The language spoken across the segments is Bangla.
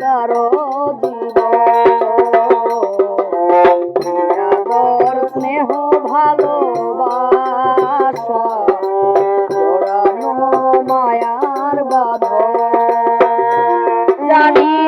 কারও জীবন। স্নেহ ভালোবাসা মায়ার বাধ জানি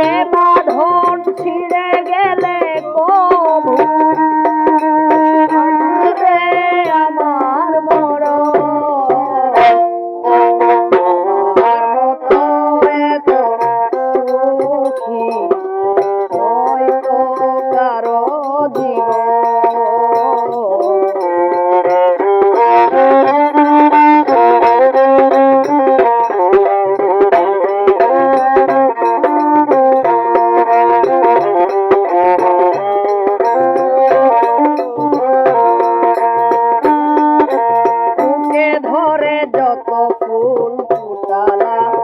Dollar.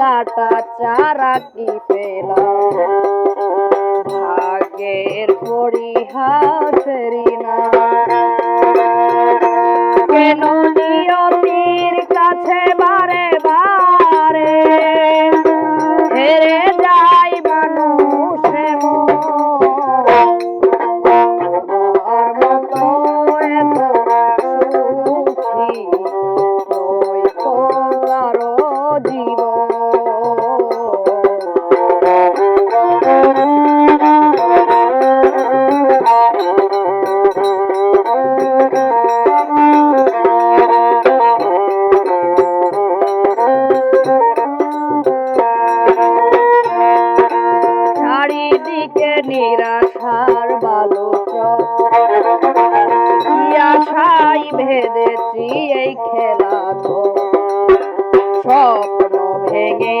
কাটা চারাটি পেলাম। ভাগের পরিহাসেরি না চারিদিকে নিরাশার বালুচ আশাই ভেদেছি এই খেলা তো স্বপ্ন ভেঙে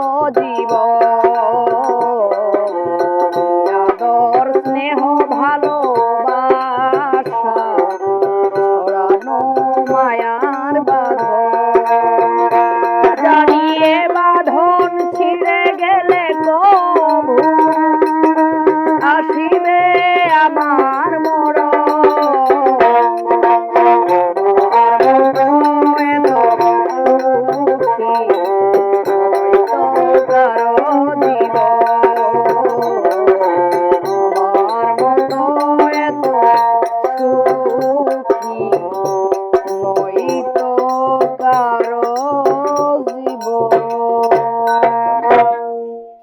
গো